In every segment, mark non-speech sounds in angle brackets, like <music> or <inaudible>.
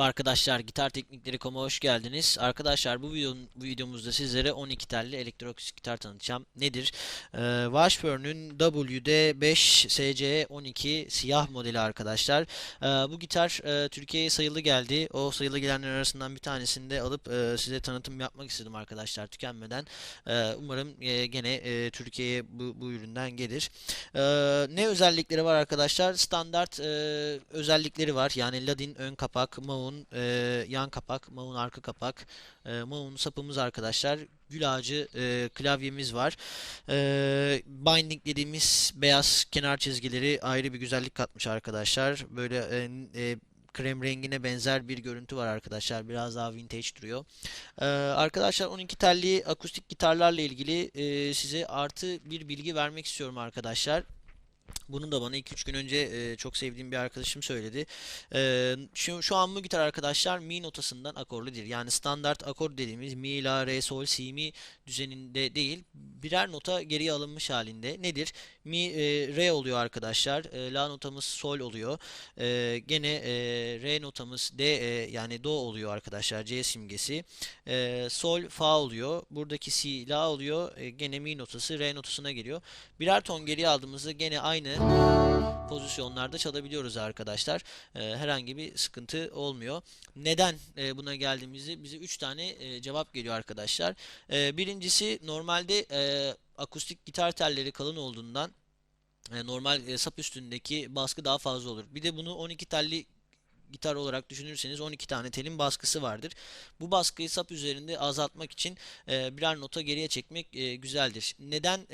Merhaba arkadaşlar, Gitar Teknikleri.com'a hoş geldiniz. Arkadaşlar bu, video, bu videomuzda sizlere 12 telli elektroakustik gitar tanıtacağım. Nedir? Ee, Washburn'un WD5 SC12 siyah modeli arkadaşlar. Ee, bu gitar e, Türkiye'ye sayılı geldi. O sayılı gelenler arasından bir tanesini de alıp e, size tanıtım yapmak istedim arkadaşlar tükenmeden. E, umarım e, gene e, Türkiye'ye bu, bu üründen gelir. E, ne özellikleri var arkadaşlar? Standart e, özellikleri var. Yani Ladin ön kapak, Maun e, yan kapak, Maun arka kapak, e, Maun sapımız arkadaşlar. Gül ağacı e, klavyemiz var. E, binding dediğimiz beyaz kenar çizgileri ayrı bir güzellik katmış arkadaşlar. Böyle e, e, krem rengine benzer bir görüntü var arkadaşlar. Biraz daha vintage duruyor. Ee, arkadaşlar 12 telli akustik gitarlarla ilgili e, size artı bir bilgi vermek istiyorum arkadaşlar. Bunu da bana 2-3 gün önce e, çok sevdiğim bir arkadaşım söyledi. E, şu, şu an bu gitar arkadaşlar mi notasından akorlu değil. Yani standart akor dediğimiz mi, la, re, sol, si, mi düzeninde değil. Birer nota geriye alınmış halinde. Nedir? Mi, e, re oluyor arkadaşlar. E, la notamız sol oluyor. E, gene e, re notamız D e, yani do oluyor arkadaşlar. C simgesi. E, sol, fa oluyor. Buradaki si, la oluyor. E, gene mi notası re notasına geliyor. Birer ton geriye aldığımızda gene aynı pozisyonlarda çalabiliyoruz arkadaşlar. E, herhangi bir sıkıntı olmuyor. Neden e, buna geldiğimizi bize 3 tane e, cevap geliyor arkadaşlar. E, birincisi normalde e, akustik gitar telleri kalın olduğundan e, normal e, sap üstündeki baskı daha fazla olur. Bir de bunu 12 telli gitar olarak düşünürseniz 12 tane telin baskısı vardır. Bu baskıyı sap üzerinde azaltmak için e, birer nota geriye çekmek güzeldir. Neden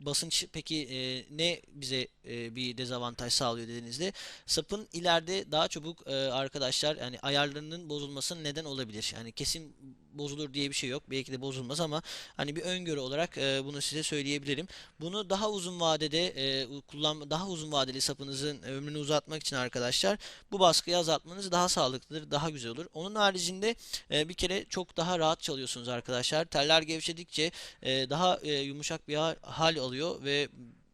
basınç peki ne bize e, bir dezavantaj sağlıyor dediğinizde sapın ileride daha çabuk e, arkadaşlar yani ayarlarının bozulmasının neden olabilir. Yani kesin bozulur diye bir şey yok. Belki de bozulmaz ama hani bir öngörü olarak e, bunu size söyleyebilirim. Bunu daha uzun vadede kullan daha uzun vadeli sapınızın ömrünü uzatmak için arkadaşlar bu baskıyı azaltmanız daha sağlıklıdır, daha güzel olur. Onun haricinde bir kere çok daha rahat çalıyorsunuz arkadaşlar. Teller gevşedikçe daha yumuşak bir hal alıyor ve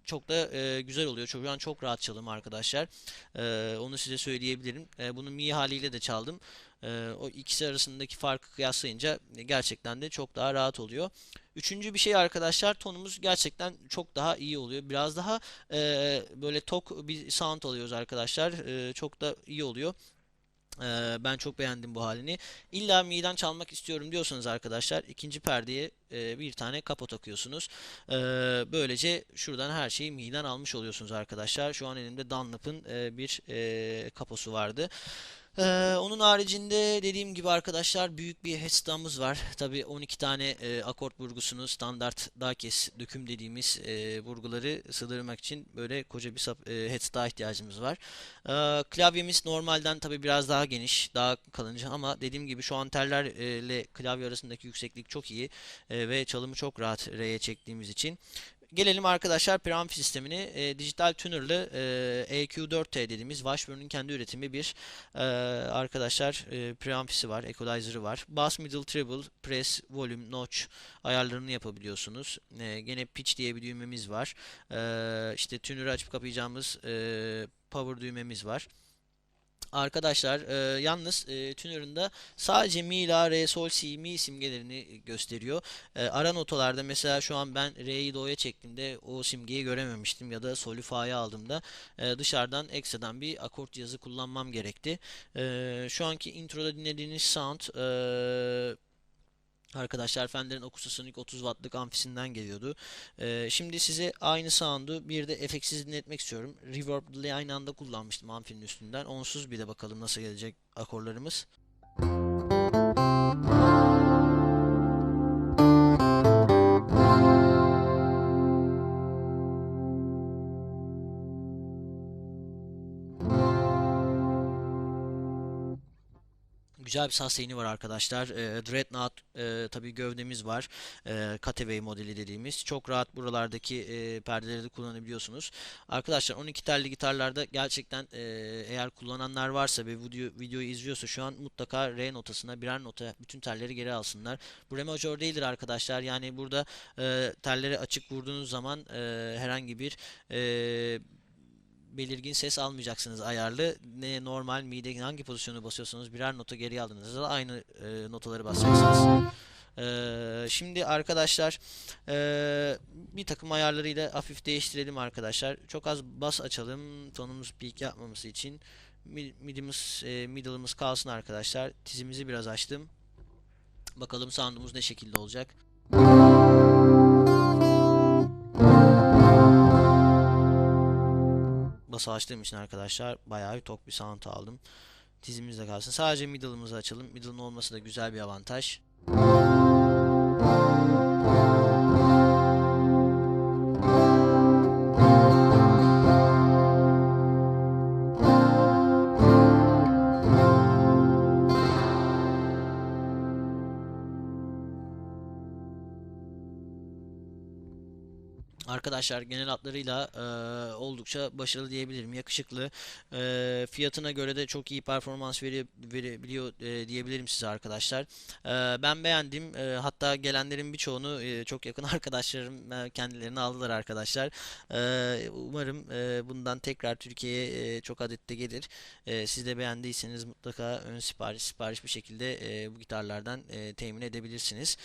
çok da e, güzel oluyor. Şu an çok rahat çalım arkadaşlar. E, onu size söyleyebilirim. E, bunu Mi haliyle de çaldım. E, o ikisi arasındaki farkı kıyaslayınca gerçekten de çok daha rahat oluyor. Üçüncü bir şey arkadaşlar tonumuz gerçekten çok daha iyi oluyor. Biraz daha e, böyle tok bir sound alıyoruz arkadaşlar. E, çok da iyi oluyor. Ee, ben çok beğendim bu halini. İlla mi'den çalmak istiyorum diyorsanız arkadaşlar ikinci perdeye bir tane kapo takıyorsunuz. Ee, böylece şuradan her şeyi mi'den almış oluyorsunuz arkadaşlar. Şu an elimde Dunlop'ın e, bir e, kaposu vardı. Ee, onun haricinde dediğim gibi arkadaşlar büyük bir headstone'ımız var. Tabi 12 tane e, akort burgusunu standart dakes döküm dediğimiz e, burguları sığdırmak için böyle koca bir e, headstone'a ihtiyacımız var. Ee, klavyemiz normalden tabi biraz daha geniş, daha kalınca ama dediğim gibi şu an tellerle klavye arasındaki yükseklik çok iyi e, ve çalımı çok rahat R'ye çektiğimiz için. Gelelim arkadaşlar preamp sistemini e, dijital tunerlı e, EQ4T dediğimiz Washburn'un kendi üretimi bir e, arkadaşlar e, preampisi var, equalizer'ı var. Bass, middle, treble, press, volume, notch ayarlarını yapabiliyorsunuz. E, gene pitch diye bir düğmemiz var. E, işte tuner'ı açıp kapayacağımız e, power düğmemiz var. Arkadaşlar e, yalnız e, tuner'ında sadece mi, la, re, sol, si, mi simgelerini gösteriyor. E, ara notalarda mesela şu an ben re'yi do'ya çektiğimde o simgeyi görememiştim ya da solü fa'ya aldığımda e, dışarıdan ekstradan bir akort cihazı kullanmam gerekti. E, şu anki introda dinlediğiniz sound e, Arkadaşlar Fender'in Acoustasonic 30 wattlık amfisinden geliyordu. Ee, şimdi size aynı sound'u bir de efektsiz dinletmek istiyorum. Reverb delay aynı anda kullanmıştım amfinin üstünden. Onsuz bir de bakalım nasıl gelecek akorlarımız. Güzel bir susstain'i var arkadaşlar. E, Dreadnought e, tabii gövdemiz var. E, Cutaway modeli dediğimiz. Çok rahat buralardaki e, perdeleri de kullanabiliyorsunuz. Arkadaşlar 12 telli gitarlarda gerçekten e, eğer kullananlar varsa ve video, videoyu izliyorsa şu an mutlaka re notasına birer nota bütün telleri geri alsınlar. Bu re majör değildir arkadaşlar. Yani burada e, telleri açık vurduğunuz zaman e, herhangi bir e, belirgin ses almayacaksınız ayarlı. Ne normal mide hangi pozisyonu basıyorsanız birer nota geri aldığınızda da aynı e, notaları basacaksınız. Ee, şimdi arkadaşlar ee, bir takım ayarlarıyla hafif değiştirelim arkadaşlar. Çok az bas açalım tonumuz peak yapmaması için. Mi- Midimiz, e, middle'ımız kalsın arkadaşlar. Tizimizi biraz açtım. Bakalım sound'umuz ne şekilde olacak. Bası açtığım için arkadaşlar bayağı bir tok bir sound aldım. Tizimiz de kalsın. Sadece middle'ımızı açalım. Middle'ın olması da güzel bir avantaj. Arkadaşlar genel hatlarıyla e, oldukça başarılı diyebilirim. Yakışıklı. E, fiyatına göre de çok iyi performans veri, verebiliyor e, diyebilirim size arkadaşlar. E, ben beğendim. E, hatta gelenlerin birçoğunu e, çok yakın <laughs> arkadaşlarım e, kendilerini aldılar arkadaşlar. E, umarım e, bundan tekrar Türkiye'ye e, çok adette gelir. E, siz de beğendiyseniz mutlaka ön sipariş sipariş bir şekilde e, bu gitarlardan e, temin edebilirsiniz.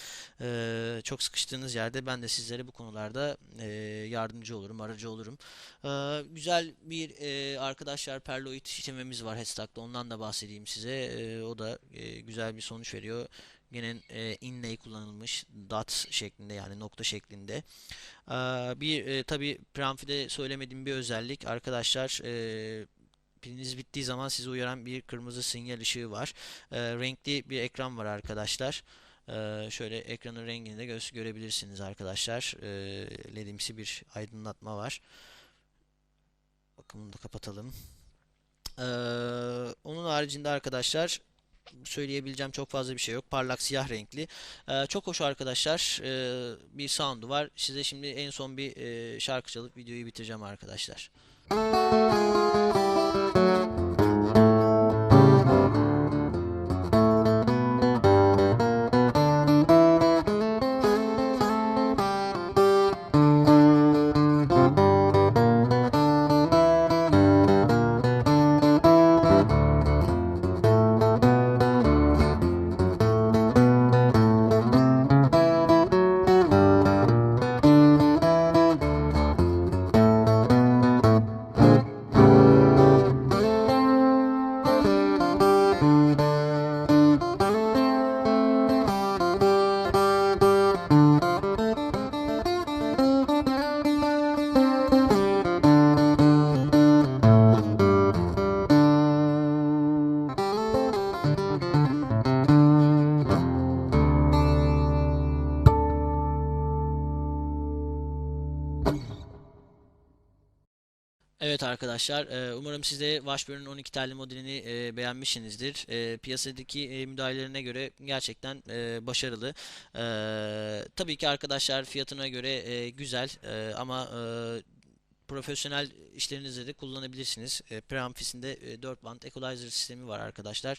E, çok sıkıştığınız yerde ben de sizlere bu konularda e, yardımcı olurum, aracı olurum. E, güzel bir e, arkadaşlar Perloid işlememiz var Headstock'ta. Ondan da bahsedeyim size. E, o da e, güzel bir sonuç veriyor. Gene e, inlay kullanılmış dot şeklinde yani nokta şeklinde. E, bir e, tabi preamfide söylemediğim bir özellik arkadaşlar e, piliniz bittiği zaman sizi uyaran bir kırmızı sinyal ışığı var. E, renkli bir ekran var arkadaşlar. Ee, şöyle ekranın rengini de gö görebilirsiniz arkadaşlar. Ee, ledimsi bir aydınlatma var. Bakın bunu da kapatalım. Ee, onun haricinde arkadaşlar söyleyebileceğim çok fazla bir şey yok. Parlak siyah renkli. Çok hoş arkadaşlar. Bir sound'u var. Size şimdi en son bir e, şarkı çalıp videoyu bitireceğim arkadaşlar. Evet arkadaşlar, e, umarım siz de Washburn'un 12 telli modelini e, beğenmişsinizdir. E, piyasadaki müdahalelerine göre gerçekten başarılı. Tabii ki arkadaşlar fiyatına göre güzel ama profesyonel işlerinizde de kullanabilirsiniz. E, preamfisinde e, 4 band equalizer sistemi var arkadaşlar.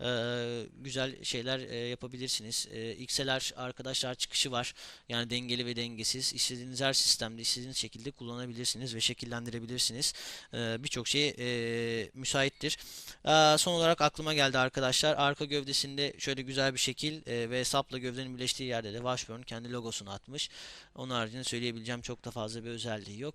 E, güzel şeyler e, yapabilirsiniz. E, XLR arkadaşlar çıkışı var. Yani dengeli ve dengesiz. İstediğiniz her sistemde istediğiniz şekilde kullanabilirsiniz ve şekillendirebilirsiniz. E, Birçok şeye e, müsaittir. E, son olarak aklıma geldi arkadaşlar. Arka gövdesinde şöyle güzel bir şekil e, ve sapla gövdenin birleştiği yerde de Washburn kendi logosunu atmış. Onun haricinde söyleyebileceğim çok da fazla bir özelliği yok.